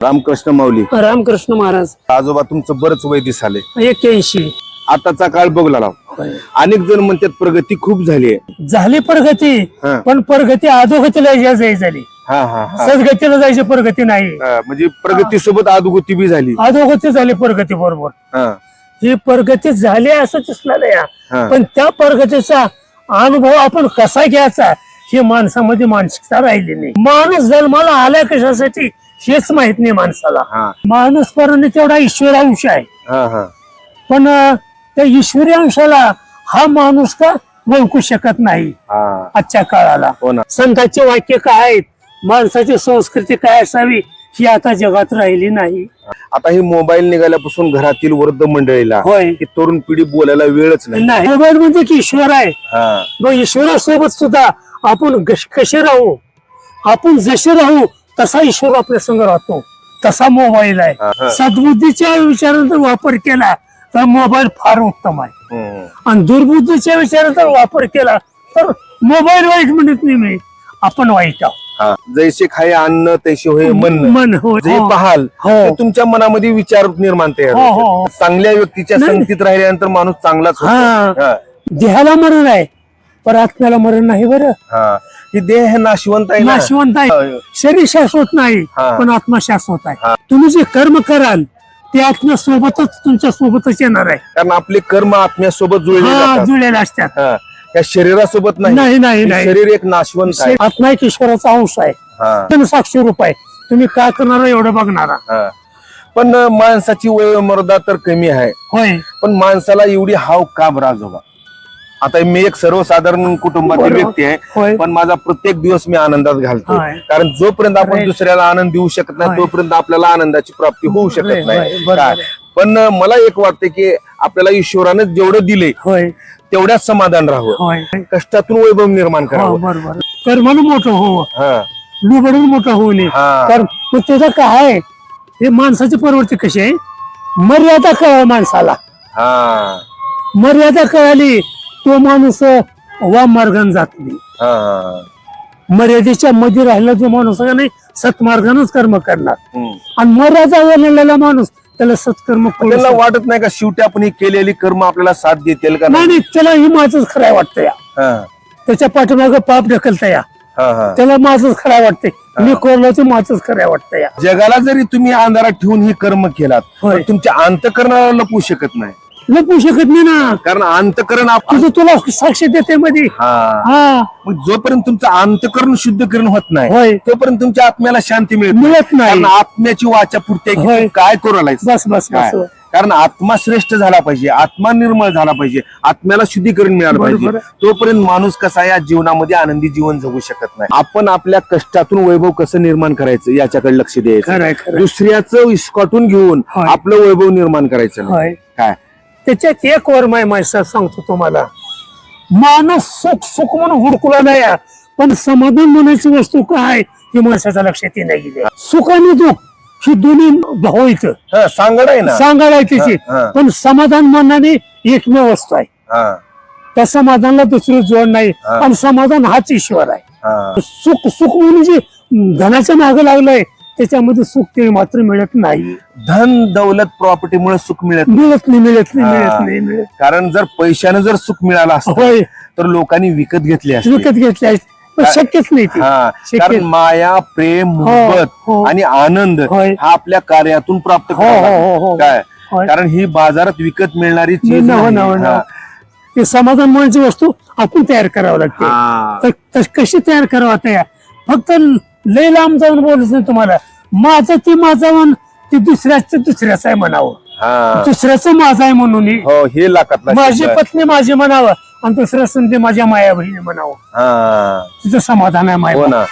रामकृष्ण माऊली. रामकृष्ण महाराज. आजोबा तुमचं बरंच वय दिसाले. एक्क्याऐंशी. आताचा काळ बघला लाव अनेक जण म्हणतात प्रगती खूप झाली आहे. झाली प्रगती हा. पण प्रगती अधोगतीला जा- जाई झाली. हा हा हा. सदगतीला जायची प्रगती नाही. हा, म्हणजे प्रगती सोबत अधोगती बी झाली. अधोगती झाली प्रगती बरोबर. हा. ही प्रगती झाली असं दिसणार हा. या पण त्या प्रगतीचा अनुभव आपण कसा घ्यायचा हे माणसामध्ये मानसिकता राहिली नाही. माणूस जन्माला आलाय कशासाठी? हेच माहीत नाही माणसाला. हा. माणूस परणे तेवढा ईश्वरांश आहे. हा हा. पण अं, त्या ईश्वरी अंशाला हा माणूस का ओळखू शकत नाही हा. आजच्या काळाला. हो ना. संतांचे वाक्य काय आहेत? माणसाची संस्कृती काय असावी ही आता जगात राहिली नाही. आता ही मोबाईल निघाल्यापासून घरातील वृद्ध मंडळीला होय. ही तरुण पिढी बोलायला वेळच नाही. नाही मोबाईल म्हणजे की ईश्वर आहे. हा. मग ईश्वरासोबत सुद्धा आपण गश- कसे राहू? आपण जसे राहू तसा ईश्वर आपल्या संग राहतो तसा मोबाईल आहे. सद्बुद्धीच्या विचारांचा वापर केला तर मोबाईल फार उत्तम आहे. आणि दुर्बुद्धीच्या विचारांचा वापर केला तर मोबाईल वाईट म्हणत नाही मी आपण वाईट आहोत जैसे खाय अन्न तैसे होय मन मन हो जे हो. पाहाल हो. तुमच्या मनामध्ये विचार निर्माण तयार हो. चांगल्या व्यक्तीच्या. संगतीत राहिल्यानंतर माणूस चांगलाच देहाला मरण आहे पण आत्म्याला मरण नाही बरं हा ही देह हे नाशवंत आहे ना? नाशवंत आहे. शरीर शाश्वत नाही हा. पण आत्मा शाश्वत हा. आहे तुम्ही जे कर्म कराल ते आत्म्या सोबतच तुमच्या सोबतच येणार आहे. कारण आपले कर्म आत्म्यासोबत जुळले हा जातात. जुळलेल्या असतात. हा. या शरीरासोबत नाही. नाही नाही नाही. शरीर एक नाशवंत आहे. आत्मा एक ईश्वराचा अंश आहे. हा, साक्षी रूप आहे. तुम्ही काय करणार एवढं बघणारा? हा. पण माणसाची वय मर्यादा तर कमी आहे. होय. पण माणसाला एवढी हाव का बरं आजोबा? आता मी एक सर्वसाधारण कुटुंबातील. व्यक्ती आहे पण माझा प्रत्येक दिवस मी आनंदात घालतो. कारण जोपर्यंत आपण. दुसऱ्याला आनंद देऊ शकत नाही. तोपर्यंत आपल्याला आनंदाची प्राप्ती होऊ शकत नाही. पण मला एक वाटतं की आपल्याला ईश्वरानं जेवढं दिले तेवढ्याच समाधान राहावं. कष्टातून वैभव निर्माण हो करावं. कर्मानं मोठं हो हा. लुबडून मोठं होऊ नये. मग त्याचं काय आहे हे माणसाची प्रवृत्ती कशी आहे? मर्यादा कळ माणसाला. हा. मर्यादा कळाली तो माणूस वा मार्गाने जात नाही. मर्यादेच्या मध्ये राहिला जो माणूस आहे का नाही सत्मार्गानच कर्म करणार. आणि मर्यादा ओलांडलेला माणूस त्याला सत्कर्म करू त्याला शकत वाटत नाही का शेवटी आपण ही केलेली कर्म आपल्याला साथ देतील का नाही त्याला ही माझच खराय वाटतं या हा. त्याच्या पाठीमागं पाप ढकलता या हा हा. त्याला माझच खराय वाटते मी कोरलं तर माझच खराय वाटतं या जगाला जरी तुम्ही अंधारात ठेवून ही कर्म केलात होय. तर तुमच्या अंतकरणाला लपवू शकत नाही. लपू शकत नाही ना. कारण अंतकरण आपण तुझं तुला साक्ष देते मध्ये. हा. हा. मग जोपर्यंत तुमचं अंतकरण शुद्धीकरण होत नाही होय. तोपर्यंत तुमच्या आत्म्याला शांती मिळत नाही. मिळत नाही. कारण आत्म्याची वाचा पुरते की होय. तू काय करू आलायस? बस बस काय? बस कारण आत्मा श्रेष्ठ झाला पाहिजे आत्मा निर्मळ झाला पाहिजे आत्म्याला शुद्धीकरण मिळालं बरोबर. पाहिजे. तोपर्यंत माणूस कसा या जीवनामध्ये आनंदी जीवन जगू शकत नाही. आपण आपल्या कष्टातून वैभव कसं निर्माण करायचं याच्याकडे लक्ष द्यायचं. खरंय दुसऱ्याचं इस्कॉटून घेऊन होय. आपलं वैभव निर्माण करायचं नाही. होय. काय? त्याच्यात एक वर्म आहे माझ्या सांगतो तुम्हाला. माणूस सुख सुख म्हणून हुडकुला नाही. पण समाधान म्हणायची वस्तू काय ही माणसाच्या लक्षात नाही गेली सुख आणि दुःख ही दोन्ही भाऊ इथं. हा सांगड आहे ना. आहे त्याची. पण समाधान म्हणणारी एकमेव वस्तू आहे. हा. त्या समाधानला दुसरी जोड नाही. आणि समाधान हाच ईश्वर आहे. सुख सुख म्हणून जे धनाच्या मागे लागलंय. त्याच्यामध्ये सुख ते मात्र मिळत नाही धन दौलत प्रॉपर्टीमुळे सुख मिळत नाही. मिळत नाही मिळत नाही हा. मिळत नाही मिळत कारण जर पैशानं जर सुख मिळालं असतं होय तर लोकांनी विकत घेतले असते विकत घेतले आहेत पण शक्यच नाही ते हा शक्य कारण माया प्रेम मोहब्बत हो. आणि आनंद होय. हा आपल्या कार्यातून प्राप्त हो, करावा हो. हो, हो. काय होय. कारण ही बाजारात विकत मिळणारी चीज नव नाही. नव हा. नव ते समाधान म्हणायची वस्तू आपण तयार करावं लागते हा. तर तर कशी तयार करावं तयार फक्त लय लांब जाऊन बोलायचं नाही तुम्हाला. माझं ते माझं म्हण ते दुसऱ्याच दुसऱ्याचं आहे म्हणावं. हा. दुसऱ्याचं माझं आहे म्हणून हे. हो हे लाखात माझी पत्नी माझी म्हणावं आणि दुसऱ्या संधी माझ्या माया बहिणी म्हणावं. हा. तिचं समाधान आहे हो माया ना.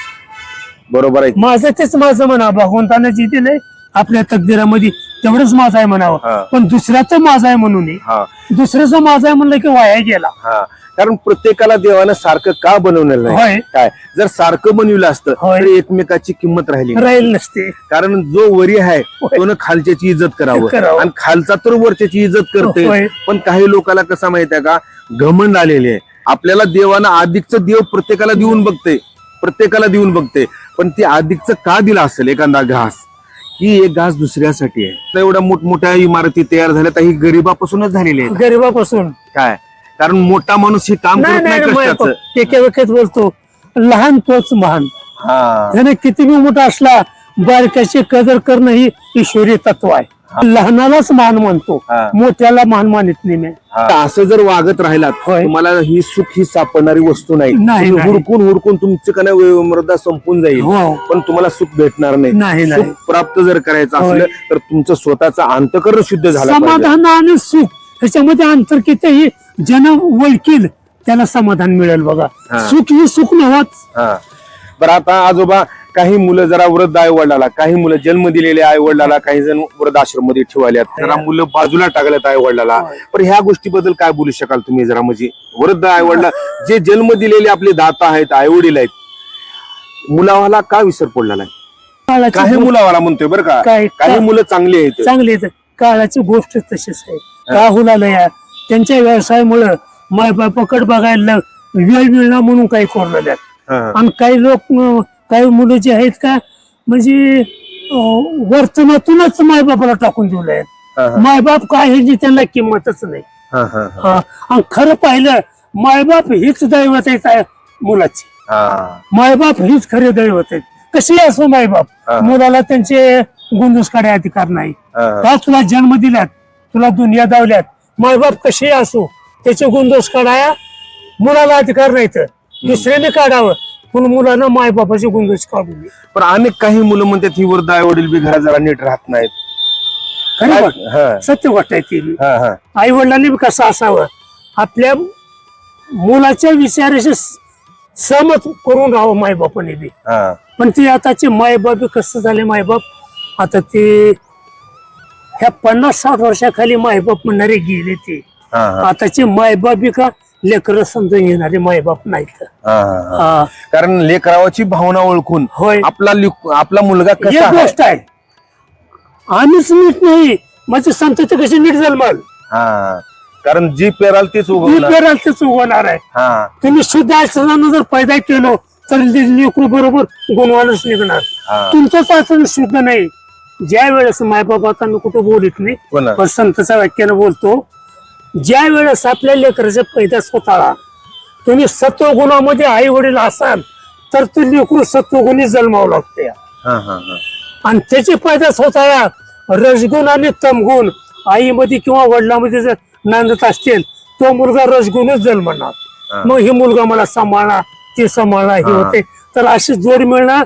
बरोबर आहे. माझं तेच माझं म्हणावं. भगवंतानं जे दिलंय आपल्या तकदीरामध्ये तेवढंच माझं आहे हा. म्हणावं पण दुसऱ्याचं माझं आहे म्हणून हे. हा. दुसऱ्याचं माझं आहे म्हणलं की वाया गेला. हा. कारण प्रत्येकाला देवानं सारखं का बनवलेलं नाही? होय. काय? जर सारखं बनवलं असतं होय. तर एकमेकाची किंमत राहिली नाही. राहील नसते. कारण जो वरी आहे तो ना खालच्याची इज्जत करावं. करावं. आणि खालचा तर वरच्याची इज्जत करते. पण काही लोकांना कसं माहीत आहे का? घमंड आलेले आहे. आपल्याला देवानं अधिकचं देव प्रत्येकाला देऊन बघते प्रत्येकाला देऊन बघते पण ती अधिकचं का दिलं असेल एखादा घास? ही एक घास दुसऱ्यासाठी आहे. तर एवढ्या मोठमोठ्या इमारती तयार झाल्या तर ही गरिबापासूनच झालेली आहे गरीबापासून. काय? कारण मोठा माणूस हे काम नाही करत नाही नाही नाही, कष्टाचं मग एका वेळेत बोलतो लहान तोच महान हा त्याने किती बी मोठा असला बारक्याची कदर करणं ही ईश्वरी तत्व आहे लहानालाच मान मानतो हा. मोठ्याला मान मानित नाही मी हा. असं जर वागत राहिलात होय. तुम्हाला ही सुख ही सापडणारी वस्तू नाही नाही, तुम्ही नाही. हुडकून हुडकून तुमची का नाही मृदा संपून जाईल हो पण तुम्हाला सुख भेटणार नाही, नाही. सुख प्राप्त जर करायचं होय. असलं तर तुमचं स्वतःचा अंतकरण शुद्ध झाला. समाधान आणि सुख ह्याच्यामध्ये अंतर कितीही जन वळकील त्याला समाधान मिळेल बघा. हा. सुख ही सुख नव्हच. हा. बरं आता आजोबा काही मुलं जरा वृद्ध आई वडिलाला काही मुलं जन्म दिलेले आई वडिलाला काही जण वृद्धाश्रममध्ये ठेवाल्यात. जरा मुलं बाजूला टाकल्यात आई वडिलाला पण ह्या गोष्टीबद्दल काय बोलू शकाल तुम्ही जरा म्हणजे? वृद्ध आई वडिला जे जन्म दिलेले आपले दाता आहेत आई वडील आहेत मुलावाला का विसर पडला नाही काळाची काही गोष्ट मुलावाला म्हणतोय बरं का. काय- काही मुलं चांगली आहेत. चांगली आहे. काळाची गोष्ट तशीच आहे. राहुलाला या त्यांच्या व्यवसायामुळं माय बापाकड बघायला वेळ मिळणार म्हणून काही कोरलेल्या आणि काही लोक काही मुलं जे आहेत का म्हणजे वर्तनातूनच मायबापाला टाकून दिले हा, मायबाप काय ह्याची त्यांना किंमतच नाही. आणि खरं पाहिलं मायबाप हीच दैवत आहे मुलाची. मायबाप हीच खरे दैवत आहेत कशी असो मायबाप. मुलाला त्यांचे गुंडूस काढे अधिकार नाही. का तुला जन्म दिल्यात तुला दुनिया दावल्यात. मायबाप कसे असो त्याचे गुंडोष काढाया मुलाला अधिकार नाही तर. दुसऱ्याने काढावं. पण मुलानं मायबापाचे गुंडोष काढू नये. पण अनेक काही मुलं म्हणतात ही वृद्ध आई वडील बी घरात जरा नीट राहत नाहीत. खरी काय- गोष्ट. हा, सत्य गोष्ट आहे ती हा, हा. आई वडिलांनी कसं असावं? आपल्या मुलाच्या विचाराशी स- सहमत करून राहावं मायबापाने बी. हा. पण ते आताचे मायबाप कसं झाले मायबाप? आता ते ह्या पन्नास साठ वर्षाखाली मायबाप म्हणणारे गेले ते. आताचे मायबाप बी का लेकरं समजून घेणारे मायबाप नाहीत. हा, हा. हा. कारण लेकरावाची भावना ओळखून होय. आपला आपला मुलगा कसा गोष्ट आहे. आम्हीच नीट नाही. माझी संतती कशी नीट जन्माल कारण जी पेराल तीच पेराल तेच उगवणार आहे. तुम्ही शुद्ध असताना जर पैदा केलो तर ते लेकरू बरोबर गुणवानच निघणार. तुमचंच असं शुद्ध नाही. ज्या वेळेस मायबाप आता मी कुठं बोलत नाही हो पण संतचा वाक्यानं बोलतो ज्या वेळेस आपल्या लेकराचा पैदास होता तुम्ही सत्वगुणामध्ये आई वडील असाल तर ते लेकरू सत्वगुणी जन्मावं लागते हा, हा, हा. आणि त्याची पैदास होता रजगुण आणि तमगुण आईमध्ये किंवा वडिलांमध्ये जर नांदत असतील तो मुलगा रजगुणच जन्मणार. मग हे मुलगा मला सांभाळणार ते सांभाळणार हा. होते तर अशी जोड मिळणार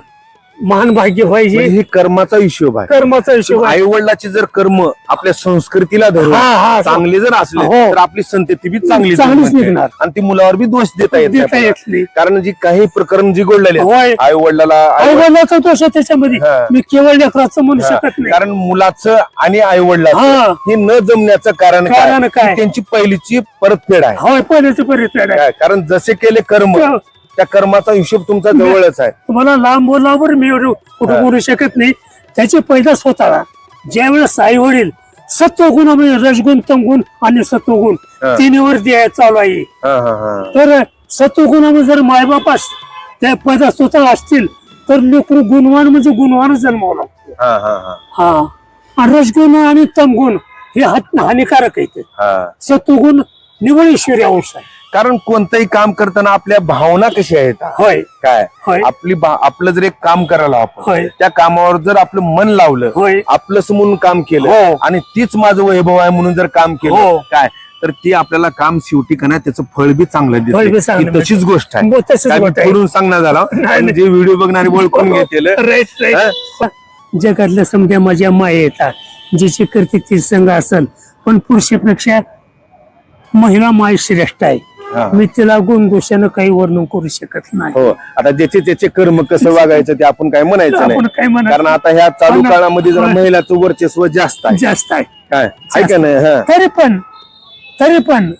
महान भाग्य म्हणजे पाहिजे ही कर्माचा हिशोब आहे कर्माचा हिशोब आहे आई वडिलाची जर कर्म आपल्या संस्कृतीला धरून हा, हा. चांगले जर असले हो. तर आपली संतती बी चांगली चांगलीच जन्मते. निघणार. आणि ती मुलावर बी दोष देता येत देता नाही येत. नाही. कारण जी काही प्रकरण जी गोडलेले होय. आई वडिलाला आई वडिलाचा दोष आहे त्याच्यामध्ये हा. मी केवळ लेकराचं म्हणू शकत नाही कारण मुलाचं आणि आई वडिलाचं हा. हे न जमण्याचं कारण कारण काय? त्यांची पहिलीची परतफेड आहे होय पहिल्याचं परिचय आहे काय? कारण जसे केले कर्म हो. त्या कर्माचा हिशोब तुमचा जवळच आहे. तुम्हाला लांब बोलावर मी कुठं बोलू शकत नाही. त्याचे पैदास होता ज्या वेळेस आई वडील सत्वगुणामध्ये रजगुण तमगुण आणि सत्वगुण. तिन्हीवर द्याय चालू आहे. तर सत्वगुणामध्ये जर मायबाप त्या पैदास स्वतः असतील तर लेकरू गुणवान म्हणजे गुणवान जन्मावं लागतो. हा, आणि रजगुण आणि तमगुण हे हात- हानिकारक आहेत. हा. सत्वगुण निवड ईश्वरी अंश आहे. कारण कोणतंही काम करताना आपल्या भावना कशा आहेत होय काय होय. आपली भा- आपलं जर एक काम करायला आपण होय. त्या कामावर जर आपलं मन लावलं होय. आपलं म्हणून काम केलं हो. आणि तीच माझं वैभव आहे म्हणून जर काम केलं हो. काय तर ते आपल्याला काम शेवटी का नाही त्याचं फळ बी चांगलं फळ बी दिसतं चांगलं ही तशीच गोष्ट आहे मग तशीच काय मी गोष्ट आहे. पुढून सांगणार झाला नाही, जे व्हिडिओ बघणारे ओळखून घेतील राईट राईट जगातल्या समजा माझ्या माया येतात जिची करते ती संघ असल पण पुरुषापेक्षा महिला माय श्रेष्ठ हा. आहे मी तिला गुण दोषानं काही वर्णन करू शकत नाही. हो आता ज्याचे त्याचे कर्म कसं वागायचं ते आपण काय म्हणायचं आपण नाही. काय कारण आता ह्या चालू. काळामध्ये जरा. महिलाचं वर्चस्व जास्त आहे. जास्त आहे. काय? आहे का नाही? हा. तरी पण तरी पण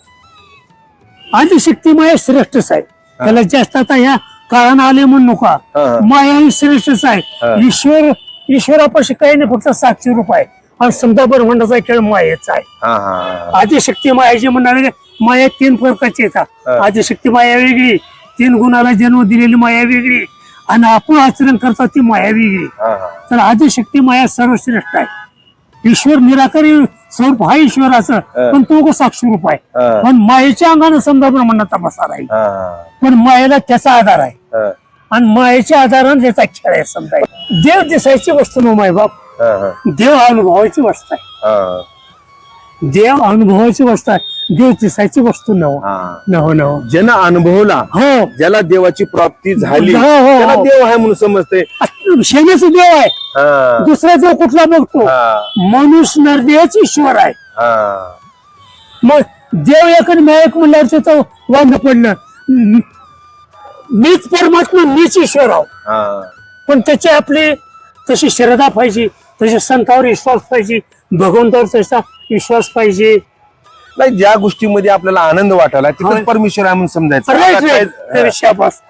आदिशक्ती माया श्रेष्ठच आहे त्याला जास्त आता ह्या काळानं आले म्हणून नका. हा. माया ही श्रेष्ठच. आहे ईश्वर ईश्वरापाशी काही नाही फक्त साक्षी रूप आहे. आणि समजा ब्रह्मांडाचा खेळ मायेचा आहे. हा हा हा. आदिशक्ती मायाची म्हणाले माया तीन प्रकारची येतात. आदिशक्ती माया वेगळी तीन गुणाला जन्म दिलेली माया वेगळी आणि आपण आचरण करतो ती माया वेगळी. तर आदिशक्ती माया सर्वश्रेष्ठ आहे. ईश्वर निराकारी स्वरूप हा ईश्वराचं पण तो साक्षी रूप आहे. पण मायेच्या अंगाने समजा ब्रह्मांडाचा बसा राहील हा, हा. पण मायेला त्याचा आधार आहे. आणि मायेच्या आधाराने त्याचा खेळ आहे समजा. देव दिसायची वस्तू नो माय बाप. देव अनुभवायची वस्तू आहे. देव अनुभवायची वस्तू आहे. देव दिसायची वस्तू नव. हा. नव नव. ज्यानं अनुभवला हो. ज्याला देवाची प्राप्ती झाली हो, हो, त्याला हो. देव आहे म्हणून समजते. शेणच देव आहे. हा, दुसरा देव कुठला बघतो? हा, मनुष्य नरदेहच ईश्वर आहे. हा. मग देव एक आणि मी एक म्हणल्यावर त्याचं वांग पडलं. मी- मीच परमात्मा मीच ईश्वर आहो. हा. पण त्याची आपली तशी श्रद्धा पाहिजे. तशी संतावर विश्वास पाहिजे भगवंतावर तसा विश्वास पाहिजे नाही ज्या गोष्टीमध्ये आपल्याला आनंद वाटायला होय. तिथंच परमेश्वर आहे म्हणून समजायचं.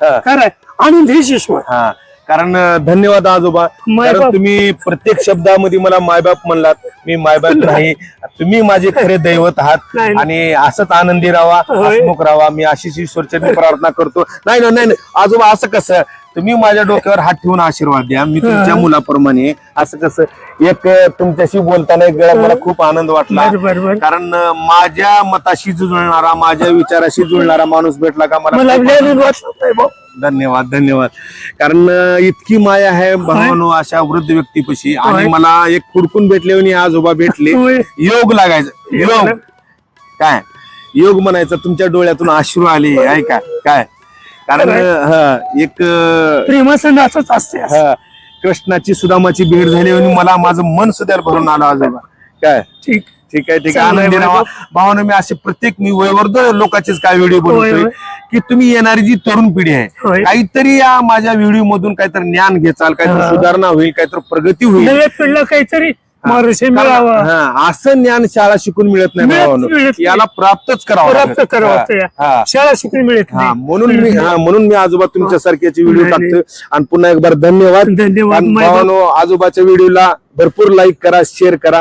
हा. खरंय आनंद हेच ईश्वर हा कारण धन्यवाद आजोबा. कारण तुम्ही प्रत्येक शब्दामध्ये मला मायबाप म्हणलात मी मायबाप नाही तुम्ही माझे खरे दैवत आहात. आणि असंच आनंदी राहा. हसमुख राहा मी अशीच ईश्वरचरणी प्रार्थना करतो नाही नाही नाही नाही. आजोबा असं कसं तुम्ही माझ्या डोक्यावर हात ठेवून आशीर्वाद द्या. मी तुमच्या मुलाप्रमाणे असं कसं एक तुमच्याशी बोलताना एक वेळा मला खूप आनंद वाटला. कारण माझ्या मताशी जुळणारा माझ्या विचाराशी जुळणारा माणूस भेटला का मला. धन्यवाद धन्यवाद. कारण इतकी माया आहे भावानो अशा वृद्ध व्यक्तीपाशी. आणि. मला एक खुरकून भेटले आणि आजोबा भेटले. योग लागायचं. योग काय? योग म्हणायचं तुमच्या डोळ्यातून अश्रू आले. आहे काय? कारण. हा एक अं, नाचच असते असं. हा, कृष्णाची सुदामाची भेट झाली आणि मला माझं मन सुद्धा भरून आलं आजोबा काय ठीक ठीक आहे ठीक आहे चांगलं आहे आनंदी राहा. भावानं मी असे प्रत्येक मी वयवर्ध लोकांचेच काय व्हिडिओ होय, बनवतोय होय. की तुम्ही येणारी जी तरुण पिढी आहे होय. काहीतरी या माझ्या व्हिडिओ मधून काहीतरी ज्ञान घेचाल काहीतरी. सुधारणा होईल काहीतरी प्रगती होईल नव्या पिढीला काहीतरी मिळावा हा, असं ज्ञान शाळा शिकून मिळत नाही मिळत- भावानं. मिळत नाही. याला प्राप्तच करावं प्राप्त लागेल. करावं. हा. शाळा शिकून मिळत हा, नाही म्हणून मी हा, म्हणून मी आजोबा तुमच्या सारख्याचे व्हिडिओ नाही, टाकतो आणि पुन्हा एक बार धन्यवाद धन्यवाद. आणि. भावानो आजोबाच्या व्हिडिओला भरपूर लाईक करा शेअर करा